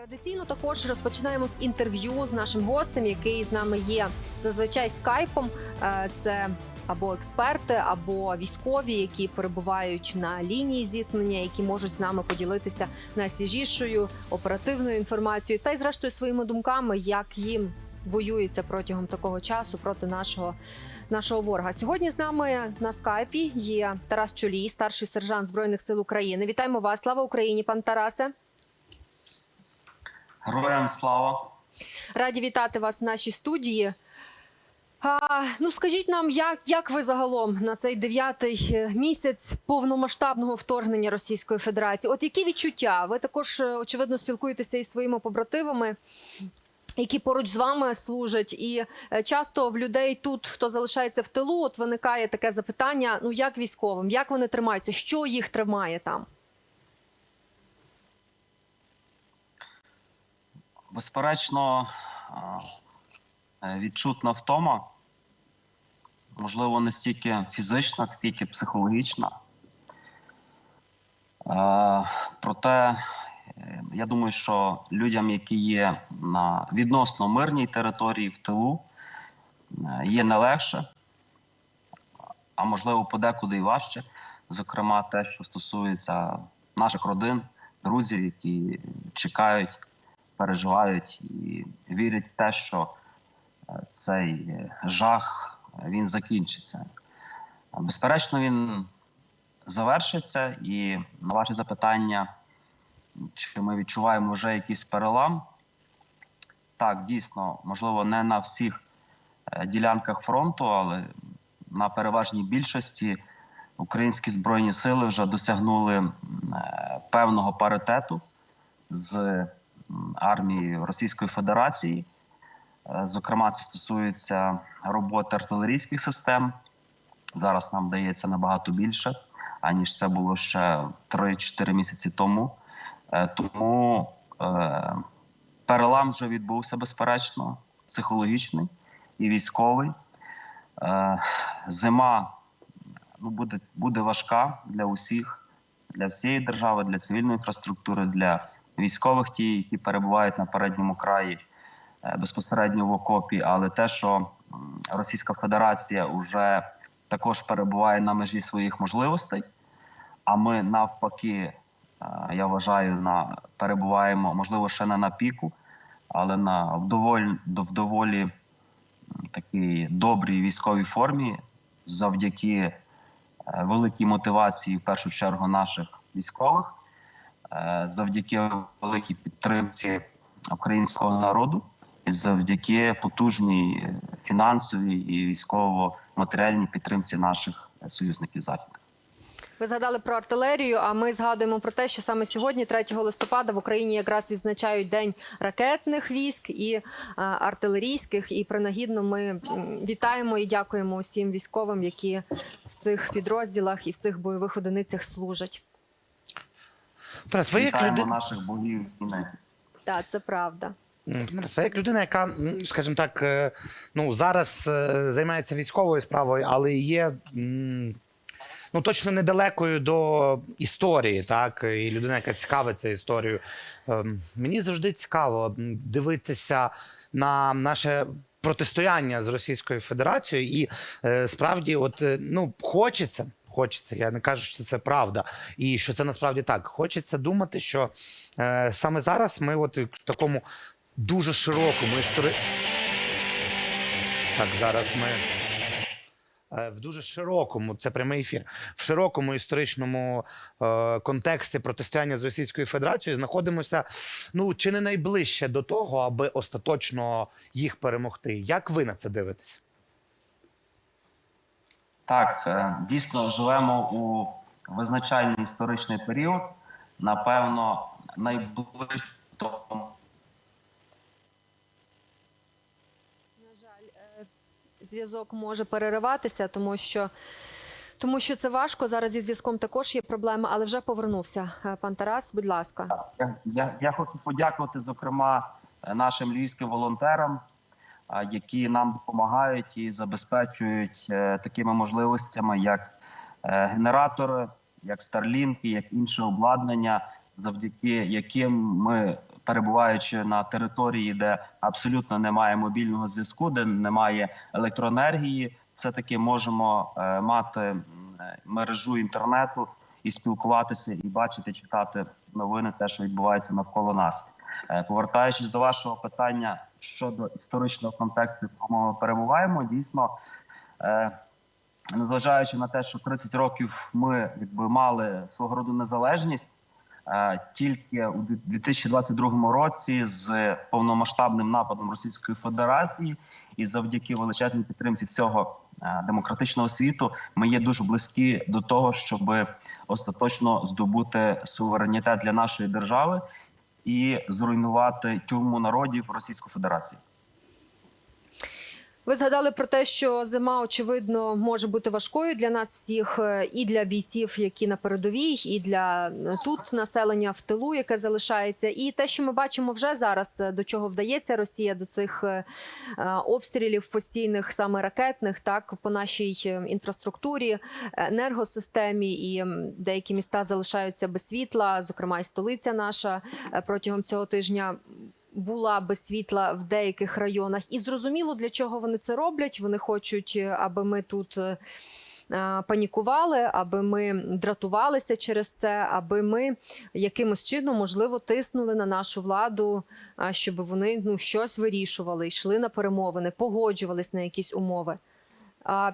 Традиційно також розпочинаємо з інтерв'ю з нашим гостем, який з нами є зазвичай скайпом. Е, Це або експерти, або військові, які перебувають на лінії зіткнення, які можуть з нами поділитися найсвіжішою оперативною інформацією, та й зрештою своїми думками, як їм воюється протягом такого часу проти нашого. Нашого ворога сьогодні з нами на скайпі є Тарас Чолій, старший сержант збройних сил України. Вітаємо вас! Слава Україні, пан Тарасе! Героям слава! Раді вітати вас в нашій студії. А, ну скажіть нам, як, як ви загалом на цей дев'ятий е, місяць повномасштабного вторгнення Російської Федерації? От які відчуття? Ви також е, очевидно спілкуєтеся із своїми побратимами, які поруч з вами служать, і е, часто в людей тут, хто залишається в тилу, от виникає таке запитання: ну як військовим, як вони тримаються, що їх тримає там? Безперечно, е, відчутна втома, можливо, не стільки фізична, скільки психологічна. Е, Проте, е, я думаю, що людям, які є на відносно мирній території в тилу, є не легше, а можливо, подекуди і важче. Зокрема, те, що стосується наших родин, друзів, які чекають переживають і вірять в те, що е, цей жах він закінчиться. Безперечно, він завершиться, і на ваше запитання, чи ми відчуваємо вже якийсь перелам. Так, дійсно, можливо, не на всіх е, ділянках фронту, але на переважній більшості українські збройні сили вже досягнули е, певного паритету з м, армією Російської Федерації. Е, Зокрема, це стосується роботи артилерійських систем. Зараз нам дається набагато більше, аніж це було ще 3-4 місяці тому. Е, Тому е, перелам вже відбувся безперечно, психологічний і військовий. Зима ну, буде, буде важка для усіх, для всієї держави, для цивільної інфраструктури, для військових, ті, які перебувають на передньому краї е, безпосередньо в окопі, але те, що Російська Федерація вже також перебуває на межі своїх можливостей, а ми навпаки, е, я вважаю, на перебуваємо, можливо, ще не на піку, але на в доволі, такій добрій військовій формі, завдяки е, великій мотивації, в першу чергу, наших військових, завдяки великій підтримці українського народу, і завдяки потужній е, фінансовій і військово-матеріальній підтримці наших е, союзників Заходу. Ви згадали про артилерію. А ми згадуємо про те, що саме сьогодні, 3 листопада, в Україні якраз відзначають день ракетних військ і а, артилерійських. І принагідно ми вітаємо і дякуємо усім військовим, які в цих підрозділах і в цих бойових одиницях служать. Тарас, ви як людина, наших богів війни. Так, це правда. Тарас, ви як людина, яка, скажімо так, е, ну зараз е, займається військовою справою, але є ну точно недалекою до історії, так і людина, яка цікавиться історією. Ем, Мені завжди цікаво дивитися на наше. Протистояння з Російською Федерацією, і е, справді, от е, ну хочеться, хочеться. Я не кажу, що це правда, і що це насправді так. Хочеться думати, що е, саме зараз ми, от в такому дуже широкому істори... Так, зараз ми е, в дуже широкому, це прямий ефір, в широкому історичному е, контексті протистояння з Російською Федерацією знаходимося ну чи не найближче до того, аби остаточно їх перемогти. Як ви на це дивитесь? Так, е, дійсно живемо у визначальний історичний період. Напевно, найближче до На жаль, е, зв'язок може перериватися, тому що. Тому що це важко зараз зі зв'язком також є проблеми, але вже повернувся. Е, Пан Тарас, будь ласка. Я, я, я хочу подякувати, зокрема, нашим львівським волонтерам, які нам допомагають і забезпечують е, такими можливостями, як е, генератори, як старлінки, як інше обладнання, завдяки яким ми перебуваючи на території, де абсолютно немає мобільного зв'язку, де немає електроенергії, все таки можемо е, мати мережу інтернету і спілкуватися, і бачити, читати новини, те, що відбувається навколо нас. Е, Повертаючись до вашого питання щодо історичного контексту, в якому ми перебуваємо, дійсно, е, незважаючи на те, що 30 років ми якби мали свого роду незалежність, е, тільки у 2022 році з повномасштабним нападом Російської Федерації і завдяки величезній підтримці всього демократичного світу, ми є дуже близькі до того, щоб остаточно здобути суверенітет для нашої держави і зруйнувати тюрму народів Російської Федерації. Ви згадали про те, що зима очевидно може бути важкою для нас всіх, е, і для бійців, які на передовій, і для е, тут населення в тилу, яке залишається, і те, що ми бачимо вже зараз, е, до чого вдається Росія до цих обстрілів постійних, саме ракетних, так по нашій інфраструктурі, енергосистемі, і деякі міста залишаються без світла, зокрема і столиця наша протягом цього тижня була без світла в деяких районах, і зрозуміло, для чого вони це роблять. Вони хочуть, е, аби ми тут. е, е, Панікували, аби ми дратувалися через це, аби ми якимось чином можливо тиснули на нашу владу, щоб вони ну щось вирішували, йшли на перемовини, погоджувались на якісь умови. А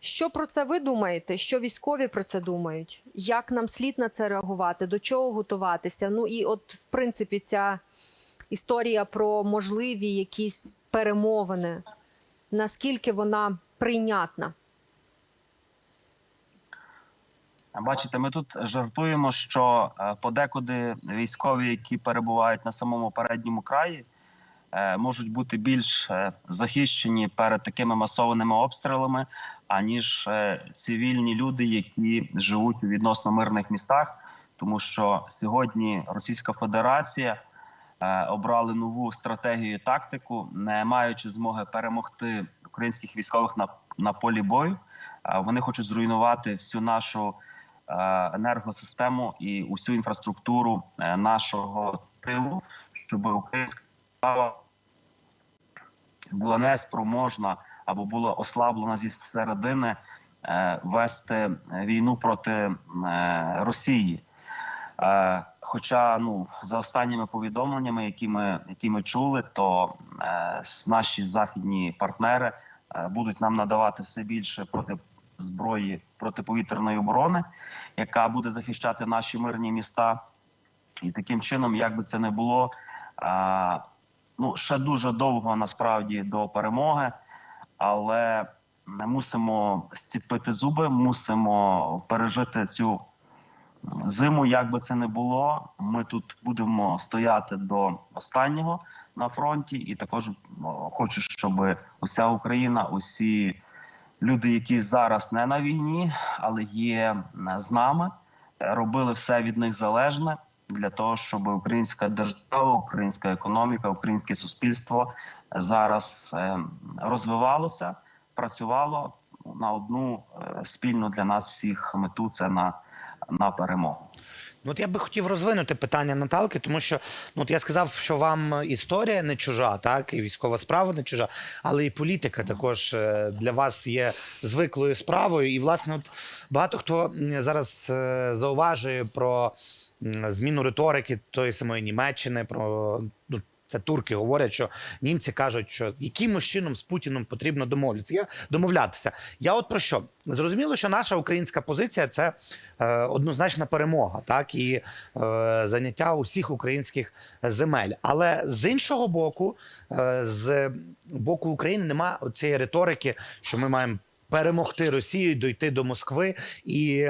що про це ви думаєте? Що військові про це думають? Як нам слід на це реагувати? До чого готуватися? Ну і от, в принципі, ця історія про можливі якісь перемовини, наскільки вона прийнятна? Бачите, ми тут жартуємо, що е, подекуди військові, які перебувають на самому передньому краї, е, можуть бути більш е, захищені перед такими масованими обстрілами, аніж цивільні люди, які живуть у відносно мирних містах, тому що сьогодні Російська Федерація обрали нову стратегію тактику, не маючи змоги перемогти українських військових на, на полі бою. Е, Вони хочуть зруйнувати всю нашу е, енергосистему і усю інфраструктуру е, нашого тилу, щоб українська держава була неспроможна або була ослаблена зі середини е, вести війну проти е, Росії. Е, Хоча ну за останніми повідомленнями, які ми, які ми чули, то е, наші західні партнери е, будуть нам надавати все більше проти зброї протиповітряної оборони, яка буде захищати наші мирні міста. І таким чином, як би це не було, е, ну ще дуже довго насправді до перемоги, але ми мусимо зціпити зуби, мусимо пережити цю зиму, як би це не було. Ми тут будемо стояти до останнього на фронті, і також хочу, щоб уся Україна, усі люди, які зараз не на війні, але є з нами, робили все від них залежне для того, щоб українська держава, українська економіка, українське суспільство зараз е, розвивалося, працювало на одну е, спільну для нас всіх мету це на, на перемогу. Ну, от я би хотів розвинути питання Наталки, тому що ну, от я сказав, що вам історія не чужа, так, і військова справа не чужа, але і політика також е, для вас є звиклою справою. І, власне, от багато хто зараз е, зауважує про зміну риторики тої самої Німеччини, про ну, це турки говорять, що німці кажуть, що якимось чином з Путіном потрібно домовлятися. Домовлятися. Я от про що зрозуміло, що наша українська позиція це е, однозначна перемога, так і е, заняття усіх українських земель. Але з іншого боку, е, з боку України немає цієї риторики, що ми маємо. Перемогти Росію, дойти до Москви і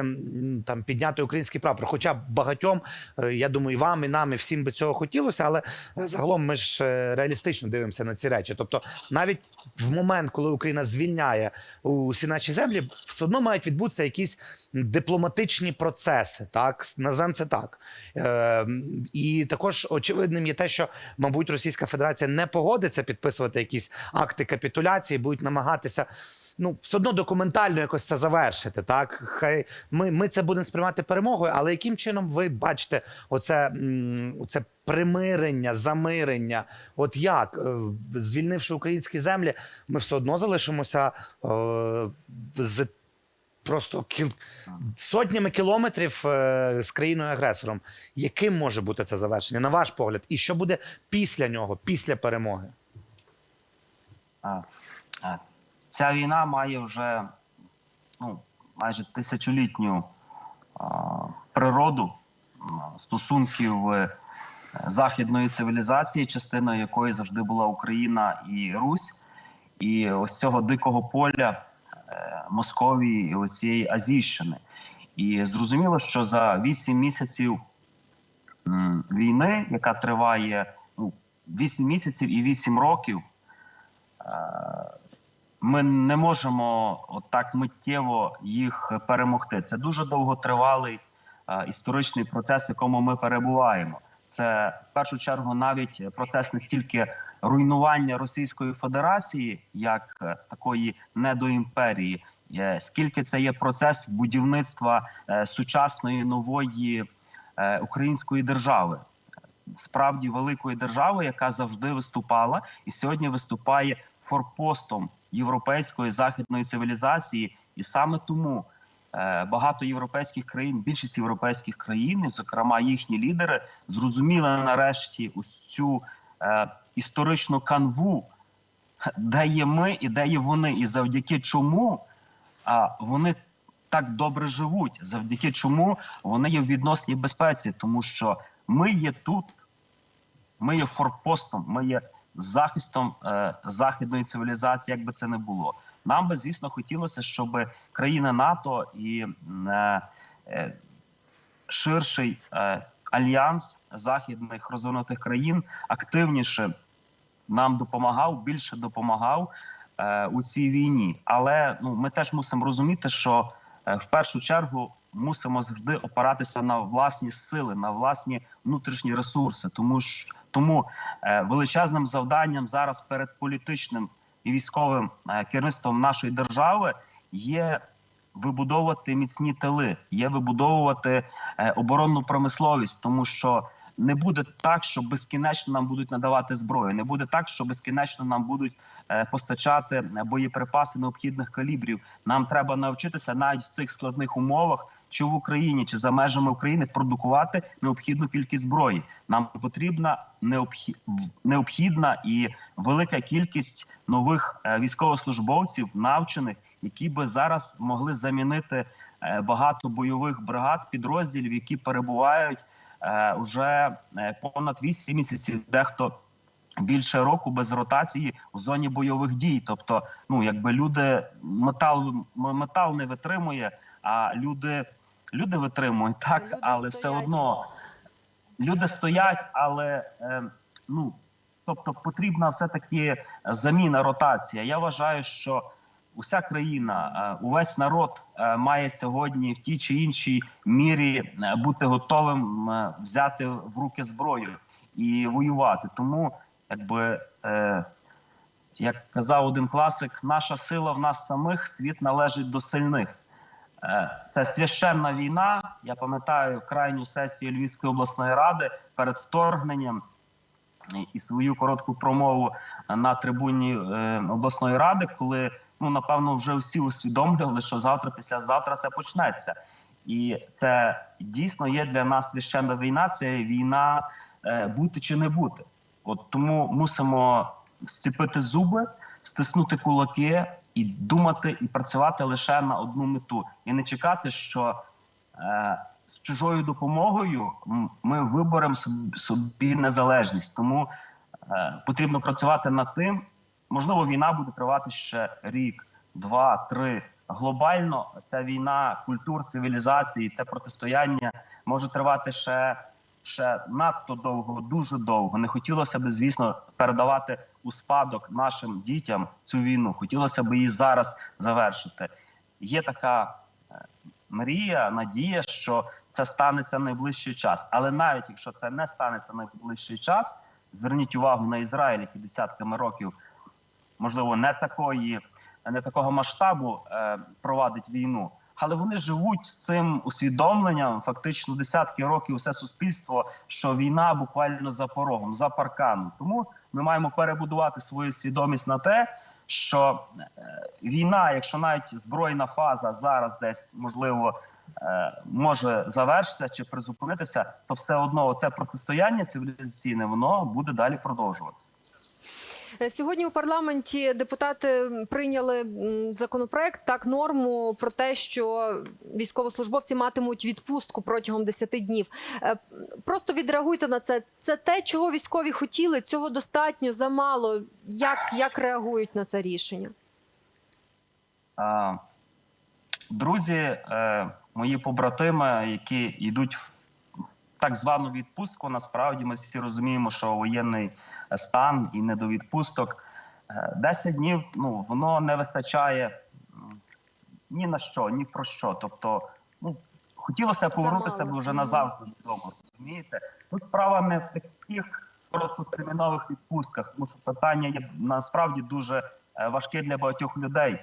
там підняти український прапор. Хоча багатьом, е, я думаю, і вам, і нам, і всім би цього хотілося, але загалом ми ж е, реалістично дивимося на ці речі. Тобто, навіть в момент, коли Україна звільняє усі наші землі, все одно мають відбутися якісь дипломатичні процеси, так назвемо це так. Е, і також очевидним є те, що, мабуть, Російська Федерація не погодиться підписувати якісь акти капітуляції, будуть намагатися ну, все одно документально якось це завершити. Так, хай ми, ми це будемо сприймати перемогою, але яким чином ви бачите оце, оце примирення, замирення? От як, е, звільнивши українські землі, ми все одно залишимося е, з просто кіл... сотнями кілометрів е, з країною-агресором. Яким може бути це завершення, на ваш погляд? І що буде після нього, після перемоги? А, а, Ця війна має вже ну, майже тисячолітню а, природу стосунків е, західної цивілізації, частиною якої завжди була Україна і Русь, і ось цього дикого поля е, Московії і ось цієї Азійщини. І зрозуміло, що за вісім місяців війни, яка триває ну, 8 місяців і 8 років. Е, Ми не можемо отак миттєво їх перемогти. Це дуже довготривалий е, історичний процес, в якому ми перебуваємо. Це в першу чергу навіть процес не стільки руйнування Російської Федерації як е, такої недоімперії, е, скільки це є процес будівництва сучасної нової української держави, справді великої держави, яка завжди виступала і сьогодні виступає форпостом європейської західної цивілізації, і саме тому е, багато європейських країн, більшість європейських країн, зокрема їхні лідери, зрозуміли нарешті ось цю е, історичну канву, де є ми і де є вони, і завдяки чому вони так добре живуть, завдяки чому вони є в відносній безпеці, тому що ми є тут, ми є форпостом, ми є захистом е, західної цивілізації, як би це не було. Нам би, звісно, хотілося, щоб країни НАТО і е, е, ширший е, альянс західних розвинутих країн активніше нам допомагав, більше допомагав е, у цій війні. Але ну, ми теж мусимо розуміти, що е, в першу чергу мусимо завжди опиратися на власні сили, на власні внутрішні ресурси. Тому ж тому е, величезним завданням зараз перед політичним і військовим е, керівництвом нашої держави є вибудовувати міцні тили, є вибудовувати е, оборонну промисловість, тому що не буде так, що безкінечно нам будуть надавати зброю. Не буде так, що безкінечно нам будуть е, постачати е, боєприпаси необхідних калібрів. Нам треба навчитися навіть в цих складних умовах, чи в Україні, чи за межами України, продукувати необхідну кількість зброї. Нам потрібна необхі... необхідна і велика кількість нових е, військовослужбовців, навчених, які би зараз могли замінити багато бойових бригад, підрозділів, які перебувають е, уже е, понад 8 місяців, дехто більше року без ротації у зоні бойових дій. Тобто, ну якби люди метал метал не витримує, а люди, люди витримують так, Люди але все одно люди стоять, але е, ну тобто потрібна все таки заміна ротація. Я вважаю, що уся країна, е, увесь народ е, має сьогодні в тій чи іншій мірі е, бути готовим взяти в руки зброю і воювати. Тому, якби як казав один класик, наша сила в нас самих, світ належить до сильних. Це священна війна. Я пам'ятаю крайню сесію Львівської обласної ради перед вторгненням і- свою коротку промову на трибуні обласної ради, коли ну напевно вже всі усвідомлювали, що завтра, післязавтра це почнеться. І це дійсно є для нас священна війна. Це війна е, бути чи не бути. От тому мусимо зціпити зуби, стиснути кулаки і думати і працювати лише на одну мету, і не чекати, що е, з чужою допомогою ми виборемо собі, собі незалежність. Тому е, потрібно працювати над тим. Можливо, війна буде тривати ще рік, два, три. Глобально ця війна культур, цивілізації, це протистояння може тривати ще, ще надто довго, дуже довго. Не хотілося б, звісно, передавати у спадок нашим дітям цю війну. Хотілося б її зараз завершити. Є така е, мрія, надія, що це станеться найближчий час. Але навіть якщо це не станеться найближчий час, зверніть увагу на Ізраїль, який десятками років, можливо, не такої не такого масштабу е, провадить війну. Але вони живуть з цим усвідомленням фактично десятки років все суспільство, що війна буквально за порогом, за парканом. Тому ми маємо перебудувати свою свідомість на те, що е, війна, якщо навіть збройна фаза зараз десь можливо е, може завершитися чи призупинитися, то все одно це протистояння цивілізаційне воно буде далі продовжуватися. Сьогодні у парламенті депутати прийняли законопроект, так норму про те, що військовослужбовці матимуть відпустку протягом 10 днів. Е, Просто відреагуйте на це. Це те, чого військові хотіли. Цього достатньо замало. Як, як реагують на це рішення? Друзі, е, мої побратими, які йдуть в так звану відпустку, насправді ми всі розуміємо, що воєнний стан і не до відпусток. Е, 10 днів ну, воно не вистачає ні на що, ні про що. Тобто, ну, хотілося повернутися б вже назавжди додому. Розумієте? Тут справа не в таких короткотермінових відпустках, тому що питання є насправді дуже е, важке для багатьох людей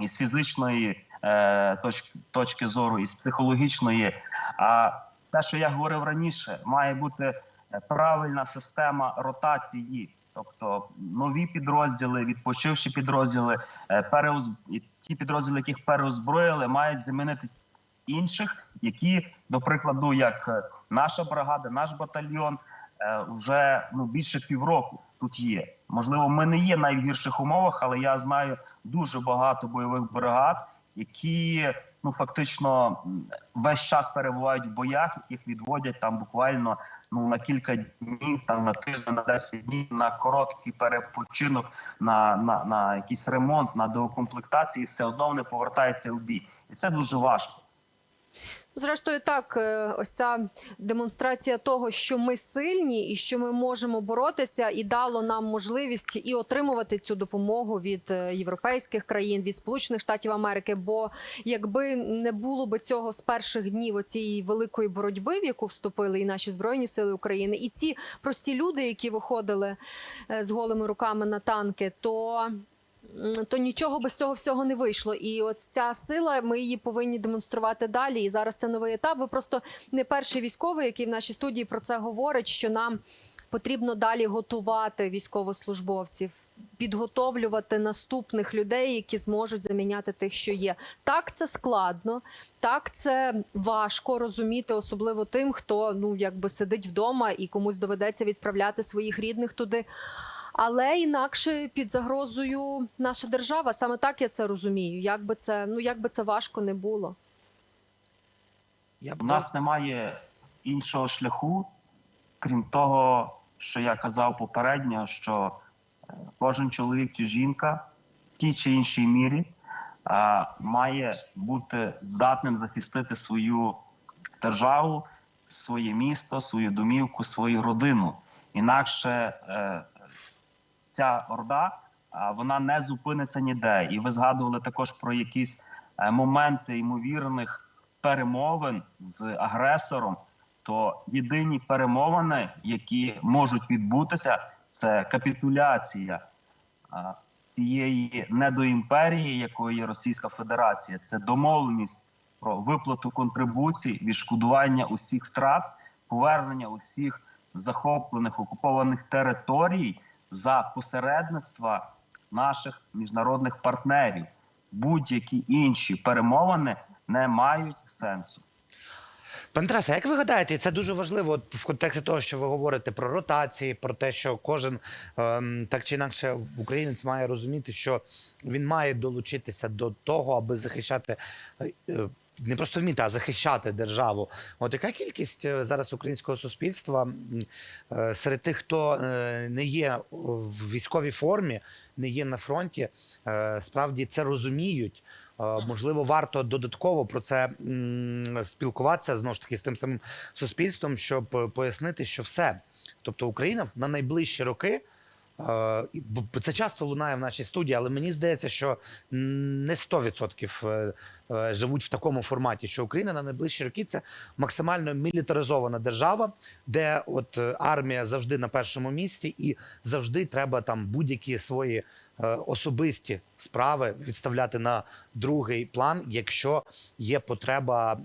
і з фізичної е, точки, точки зору, і з психологічної. А те, що я говорив раніше, має бути е, правильна система ротації. Тобто нові підрозділи, відпочивші підрозділи, е, переоз... ті підрозділи, яких переозброїли, мають замінити інших, які, до прикладу, як е, наша бригада, наш батальйон, е, вже ну більше півроку тут є. Можливо, ми не є в найгірших умовах, але я знаю дуже багато бойових бригад, які ну фактично весь час перебувають в боях, яких відводять там буквально ну на кілька днів, там на тиждень, на 10 днів, на короткий перепочинок, на, на, на якийсь ремонт, на доукомплектації, все одно вони повертаються в бій, і це дуже важко. Зрештою, так, е, ось ця демонстрація того, що ми сильні і що ми можемо боротися, і дало нам можливість і отримувати цю допомогу від е, європейських країн, від Сполучених Штатів Америки. Бо якби не було би цього з перших днів оцієї великої боротьби, в яку вступили і наші збройні сили України, і ці прості люди, які виходили е, з голими руками на танки, то то нічого без цього всього не вийшло. І от ця сила, ми її повинні демонструвати далі. І зараз це новий етап. Ви просто не перший військовий, який в нашій студії про це говорить, що нам потрібно далі готувати військовослужбовців, підготовлювати наступних людей, які зможуть заміняти тих, що є. Так, це складно, так це важко розуміти, особливо тим, хто ну якби сидить вдома і комусь доведеться відправляти своїх рідних туди. Але інакше під загрозою наша держава. Саме так я це розумію. Як би це ну як би це важко не було. Я У нас немає іншого шляху, крім того, що я казав попередньо, що е, кожен чоловік чи жінка в тій чи іншій мірі е, має бути здатним захистити свою державу, своє місто, свою домівку, свою родину. Інакше е, ця орда вона не зупиниться ніде. І ви згадували також про якісь е, моменти ймовірних перемовин з агресором. То єдині перемовини, які можуть відбутися, це капітуляція цієї недоімперії, якою є Російська Федерація. Це домовленість про виплату контрибуцій, відшкодування усіх втрат, повернення усіх захоплених окупованих територій за посередництва наших міжнародних партнерів. Будь-які інші перемовини не мають сенсу. Пане Тарасе, як ви гадаєте, це дуже важливо от в контексті того, що ви говорите про ротації, про те, що кожен ем, так чи інакше українець має розуміти, що він має долучитися до того, аби захищати е, не просто вміти, а захищати державу. От яка кількість е, зараз українського суспільства е, серед тих, хто е, не є в військовій формі, не є на фронті, справді це розуміють. Можливо, варто додатково про це спілкуватися знову ж таки з тим самим суспільством, щоб пояснити, що все. Тобто Україна на найближчі роки. Це часто лунає в нашій студії, але мені здається, що не 100% е, е, живуть в такому форматі, що Україна на найближчі роки це максимально мілітаризована держава, де от е, армія завжди на першому місці, і завжди треба там будь-які свої особисті справи відставляти на другий план, якщо є потреба,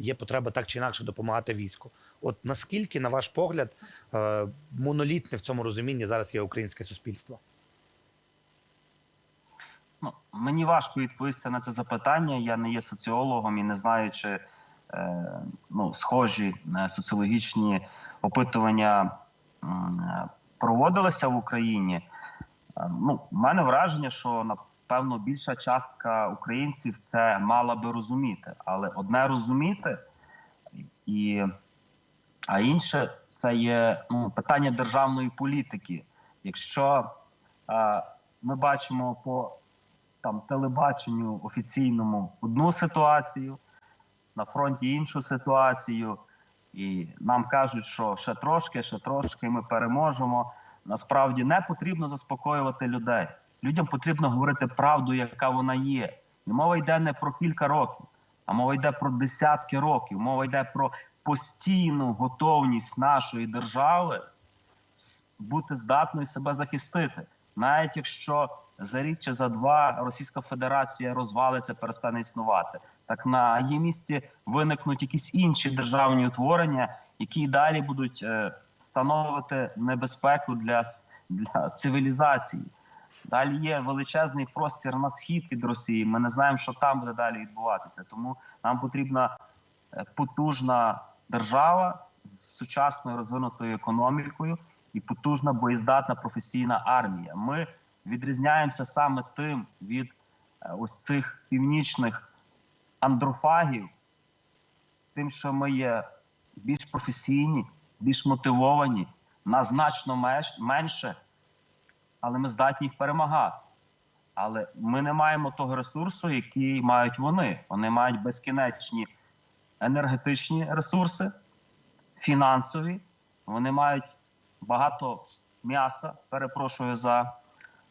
є потреба так чи інакше допомагати війську. От наскільки, на ваш погляд, е, монолітне в цьому розумінні зараз є українське суспільство? Ну, мені важко відповісти на це запитання. Я не є соціологом і не знаю, чи е, ну, схожі е, соціологічні опитування е, проводилися в Україні. Е, ну, в мене враження, що напевно більша частка українців це мала би розуміти, але одне розуміти, і, а інше це є ну, питання державної політики. Якщо е, ми бачимо по там телебаченню офіційному одну ситуацію, на фронті іншу ситуацію, і нам кажуть, що ще трошки, ще трошки ми переможемо. Насправді не потрібно заспокоювати людей. Людям потрібно говорити правду, яка вона є. І мова йде не про кілька років, а мова йде про десятки років. Мова йде про постійну готовність нашої держави бути здатною себе захистити, навіть якщо за рік чи за два Російська Федерація розвалиться, перестане існувати. Так на її місці виникнуть якісь інші державні утворення, які далі будуть становити небезпеку для, для цивілізації. Далі є величезний простір на схід від Росії. Ми не знаємо, що там буде далі відбуватися. Тому нам потрібна е, потужна держава з сучасною розвинутою економікою і потужна боєздатна професійна армія. Ми відрізняємося саме тим від е, ось цих північних андрофагів, тим, що ми є більш професійні, більш мотивовані, нас значно менше, але ми здатні їх перемагати. Але ми не маємо того ресурсу, який мають вони. Вони мають безкінечні енергетичні ресурси, фінансові. Вони мають багато м'яса, перепрошую за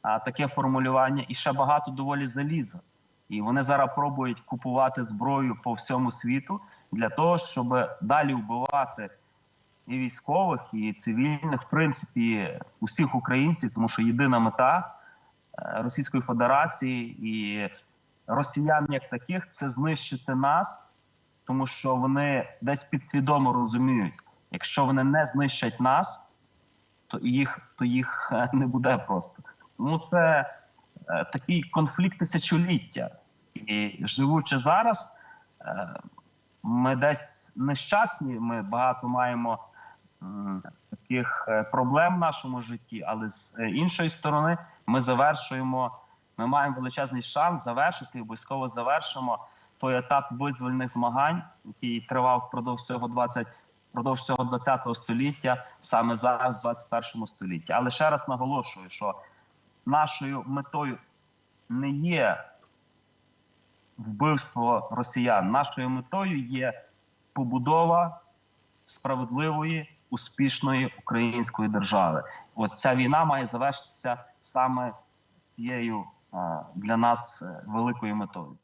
а, таке формулювання, і ще багато доволі заліза. І вони зараз пробують купувати зброю по всьому світу для того, щоб далі вбивати і військових, і цивільних, в принципі, усіх українців, тому що єдина мета е, Російської Федерації і росіян як таких це знищити нас, тому що вони десь підсвідомо розуміють, якщо вони не знищать нас, то їх, то їх е, не буде просто. Тому це е, такий конфлікт тисячоліття. І живучи зараз, ми десь нещасні, ми багато маємо таких е, проблем в нашому житті, але з е, іншої сторони, ми завершуємо, ми маємо величезний шанс завершити і обов'язково завершимо той етап визвольних змагань, який тривав впродовж всього 20 впродовж всього 20 століття, саме зараз, в 21 столітті. Але ще раз наголошую, що нашою метою не є вбивство росіян. Нашою метою є побудова справедливої, успішної української держави. От ця війна має завершитися саме цією е, для нас е, великою метою.